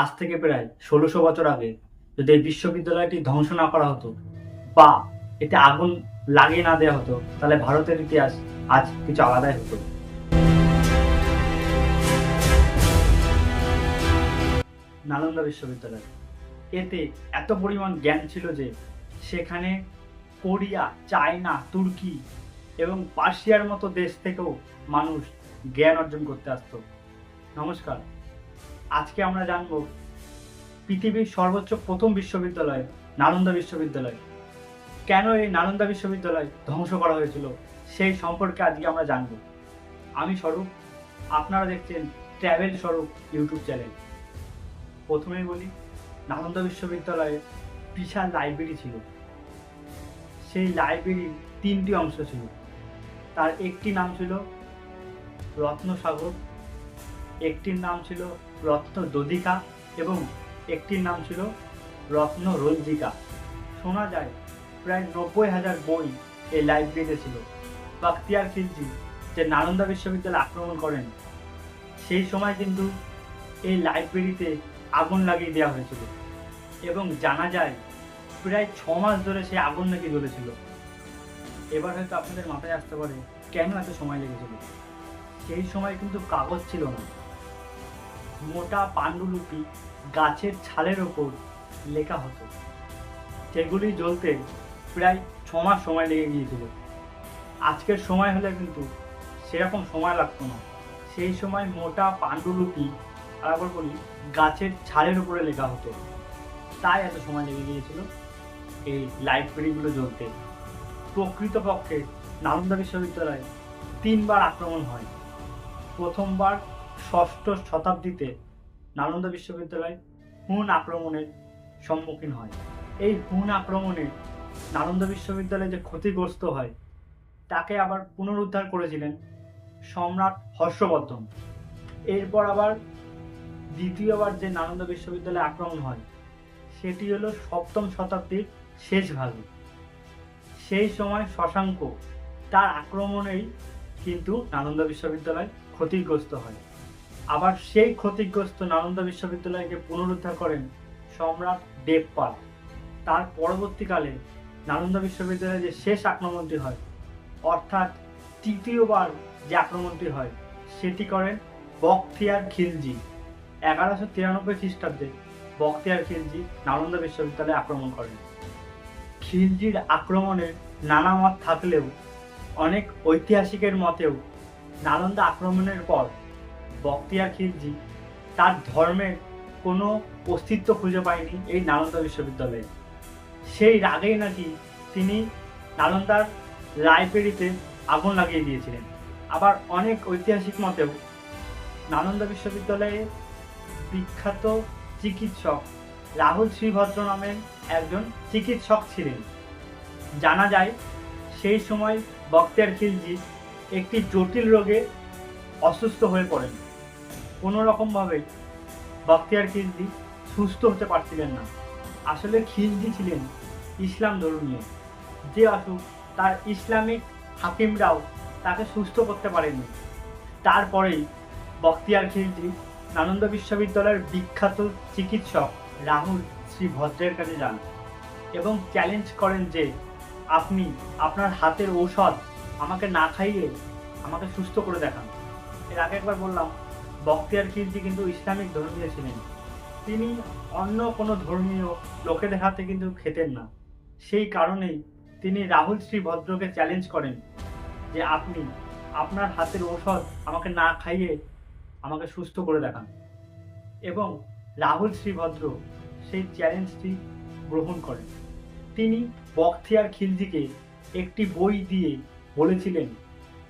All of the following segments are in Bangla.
আজ থেকে প্রায় ষোলোশো বছর আগে যদি এই বিশ্ববিদ্যালয়টি ধ্বংস না করা হতো বা এতে আগুন লাগিয়ে না দেওয়া হতো, তাহলে ভারতের ইতিহাস আজ কিছু আলাদাই হতো। নালন্দা বিশ্ববিদ্যালয়। এতে এত পরিমাণ জ্ঞান ছিল যে সেখানে কোরিয়া, চায়না, তুর্কি এবং পার্সিয়ার মতো দেশ থেকেও মানুষ জ্ঞান অর্জন করতে আসতো। নমস্কার। আজকে আমরা জানব পৃথিবীর সর্বোচ্চ প্রথম বিশ্ববিদ্যালয়, নালন্দা বিশ্ববিদ্যালয়। কেন এই নালন্দা বিশ্ববিদ্যালয় ধ্বংস করা হয়েছিল? সেই সম্পর্কে আজকে আমরা জানব। আমি স্বরূপ, আপনারা দেখছেন ট্র্যাভেল স্বরূপ ইউটিউব চ্যানেল। প্রথমেই বলি, নালন্দা বিশ্ববিদ্যালয়ে বিশাল লাইব্রেরি ছিল। সেই লাইব্রেরির তিনটি অংশ ছিল। তার একটি নাম ছিল রত্নসাগর, একটির নাম ছিল রত্ন দদিকা এবং একটির নাম ছিল রত্ন রঞ্জিকা শোনা যায়, প্রায় নব্বই হাজার বই এই লাইব্রেরিতে ছিল। বাখতিয়ার খিলজি যে নালন্দা বিশ্ববিদ্যালয় আক্রমণ করেন, সেই সময় কিন্তু এই লাইব্রেরিতে আগুন লাগিয়ে দেওয়া হয়েছিল এবং জানা যায়, প্রায় ছ মাস ধরে সেই আগুন নাকি জ্বলেছিল। এবার হয়তো আপনাদের মাথায় আসতে পারে, কেন এত সময় লেগেছিল? সেই সময় কিন্তু কাগজ ছিল না। মোটা পাণ্ডুলিপি গাছের ছালের ওপর লেখা হতো। সেগুলি জ্বলতে প্রায় ছ মাস সময় লেগে গিয়েছিল। আজকের সময় হলে কিন্তু সেরকম সময় লাগতো না। সেই সময় মোটা পাণ্ডুলিপি আবার বলি, গাছের ছালের উপরে লেখা হতো। তাই এত সময় লেগে গিয়েছিল এই লাইব্রেরিগুলো জ্বলতে। প্রকৃতপক্ষে নালন্দা বিশ্ববিদ্যালয়ে তিনবার আক্রমণ হয়। প্রথমবার ষষ্ঠ শতাব্দীতে নালন্দা বিশ্ববিদ্যালয় হুন আক্রমণের সম্মুখীন হয়। এই হুন আক্রমণে নালন্দা বিশ্ববিদ্যালয় যে ক্ষতিগ্রস্ত হয়, তাকে আবার পুনরুদ্ধার করেছিলেন সম্রাট হর্ষবর্ধন। এরপর আবার দ্বিতীয়বার যে নালন্দা বিশ্ববিদ্যালয়ে আক্রমণ হয়, সেটি হলো সপ্তম শতাব্দীর শেষ ভাগে। সেই সময় শশাঙ্ক তার আক্রমণেই কিন্তু নালন্দা বিশ্ববিদ্যালয় ক্ষতিগ্রস্ত হয়। আবার সেই ক্ষতিগ্রস্ত নালন্দা বিশ্ববিদ্যালয়কে পুনরুদ্ধার করেন সম্রাট দেবপাল। তার পরবর্তীকালে নালন্দা বিশ্ববিদ্যালয়ে যে শেষ আক্রমণটি হয়, অর্থাৎ তৃতীয়বার যে আক্রমণটি হয়, সেটি করেন বখতিয়ার খিলজি। এগারোশো তিরানব্বই খ্রিস্টাব্দে বখতিয়ার খিলজি নালন্দা বিশ্ববিদ্যালয়ে আক্রমণ করেন। খিলজির আক্রমণের নানা মত থাকলেও, অনেক ঐতিহাসিকের মতেও নালন্দা আক্রমণের পর বখতিয়ার খিলজি তার ধর্মের কোনো অস্তিত্ব খুঁজে পায়নি এই নালন্দা বিশ্ববিদ্যালয়ে। সেই রাগেই নাকি তিনি নালন্দার লাইব্রেরিতে আগুন লাগিয়ে দিয়েছিলেন। আবার অনেক ঐতিহাসিক মতেও নালন্দা বিশ্ববিদ্যালয়ে বিখ্যাত চিকিৎসক রাহুল শ্রীভদ্র নামের একজন চিকিৎসক ছিলেন। জানা যায়, সেই সময় বক্তিয়ার খিলজি একটি জটিল রোগে অসুস্থ হয়ে পড়েন। কোনো রকমভাবে বক্তিয়ার খিলজি সুস্থ হতে পারছিলেন না। আসলে খিলজি ছিলেন ইসলাম ধর্মীয়। যে অসুখ তার ইসলামিক হাকিমরাও তাকে সুস্থ করতে পারেনি তারপরেই বক্তিয়ার খিলজি নালন্দা বিশ্ববিদ্যালয়ের বিখ্যাত চিকিৎসক রাহুল শ্রী ভদ্রের কাছে যান এবং চ্যালেঞ্জ করেন যে, আপনি আপনার হাতের ঔষধ আমাকে না খাইয়ে আমাকে সুস্থ করে দেখান। এর আগে একবার বললাম বক্তিয়ার খিলজি কিন্তু ইসলামিক ধর্মীয় ছিলেন। তিনি অন্য কোনো ধর্মীয় লোকেদের হাতে কিন্তু খেতেন না। সেই কারণেই তিনি রাহুল শ্রী ভদ্রকে চ্যালেঞ্জ করেন যে, আপনি আপনার হাতের ঔষধ আমাকে না খাইয়ে আমাকে সুস্থ করে দেখান। এবং রাহুল শ্রীভদ্র সেই চ্যালেঞ্জটি গ্রহণ করেন। তিনি বখতিয়ার খিলজিকে একটি বই দিয়ে বলেছিলেন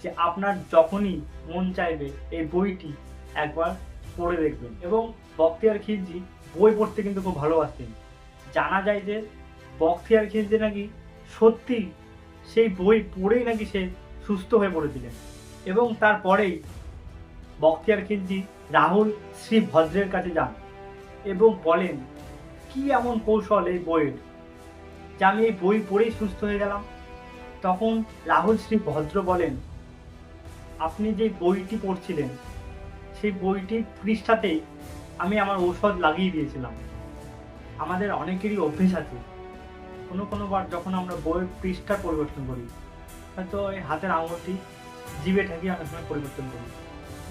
যে, আপনার যখনই মন চাইবে, এই বইটি একবার পড়ে দেখবেন। এবং বখতিয়ার খিলজি বই পড়তে কিন্তু খুব ভালোবাসতেন। জানা যায় যে বখতিয়ার খিলজি নাকি সত্যি সেই বই পড়েই নাকি সে সুস্থ হয়ে পড়েছিলেন। এবং তারপরেই বখতিয়ার খিলজি রাহুল শ্রী ভদ্রের কাছে যান এবং বলেন, কি এমন কৌশল এই বইয়ের? যে আমি এই বই পড়েই সুস্থ হয়ে গেলাম? তখন রাহুল শ্রী ভদ্র বলেন, আপনি যে বইটি পড়ছিলেন সেই বইটির পৃষ্ঠাতেই আমি আমার ঔষধ লাগিয়ে দিয়েছিলাম। আমাদের অনেকেরই অভ্যেস আছে। কোনো কোনো বার যখন আমরা বইয়ের পৃষ্ঠা পরিবর্তন করি, হয়তো এই হাতের আঙুলটি জিভে ঠেকিয়ে অনেক সময় পরিবর্তন করি।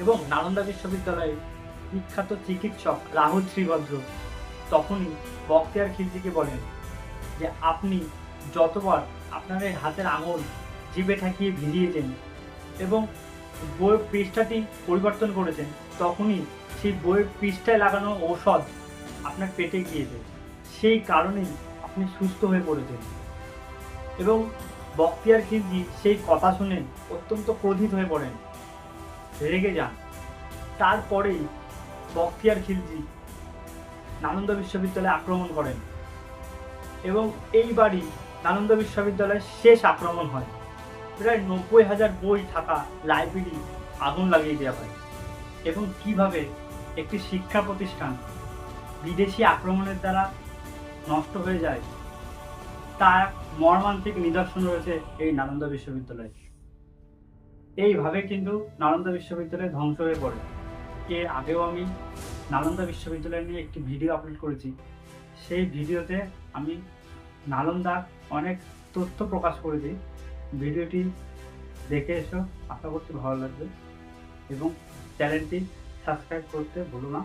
এবং নালন্দা বিশ্ববিদ্যালয়ে বিখ্যাত চিকিৎসক রাহুল শ্রীভদ্র তখনই বক্তিয়ার খিলজিকে বলেন যে, আপনি যতবার আপনার এই হাতের আঙুল জিভে ঠেকিয়ে ভিজিয়েছেন এবং বইয়ের পৃষ্ঠাটি পরিবর্তন করেছেন, তখনই সেই বইয়ের পৃষ্ঠায় লাগানো ঔষধ আপনার পেটে গিয়েছে। সেই কারণেই আপনি সুস্থ হয়ে পড়েছেন। এবং বক্তিয়ার খিলজি সেই কথা শুনে অত্যন্ত ক্রোধিত হয়ে পড়েন। রেগে যান। তারপরেই বক্তিয়ার খিলজি নালন্দা বিশ্ববিদ্যালয়ে আক্রমণ করেন। এবং এইবারই নালন্দা বিশ্ববিদ্যালয়ের শেষ আক্রমণ হয়। প্রায় নব্বই হাজার বই থাকা লাইব্রেরি আগুন লাগিয়ে দেওয়া হয়। এবং কীভাবে একটি শিক্ষা প্রতিষ্ঠান বিদেশি আক্রমণের দ্বারা নষ্ট হয়ে যায়, তার মর্মান্তিক নিদর্শন রয়েছে এই নালন্দা বিশ্ববিদ্যালয়ে। এইভাবে কিন্তু নালন্দা বিশ্ববিদ্যালয় ধ্বংস হয়ে পড়ে। এর আগেও আমি নালন্দা বিশ্ববিদ্যালয় নিয়ে একটি ভিডিও আপলোড করেছি। সেই ভিডিওতে আমি নালন্দার অনেক তথ্য প্রকাশ করেছি। ভিডিওটি দেখে এসো। আশা করছি ভালো লাগবে। এবং চ্যানেলটি সাবস্ক্রাইব করতে ভুলো না।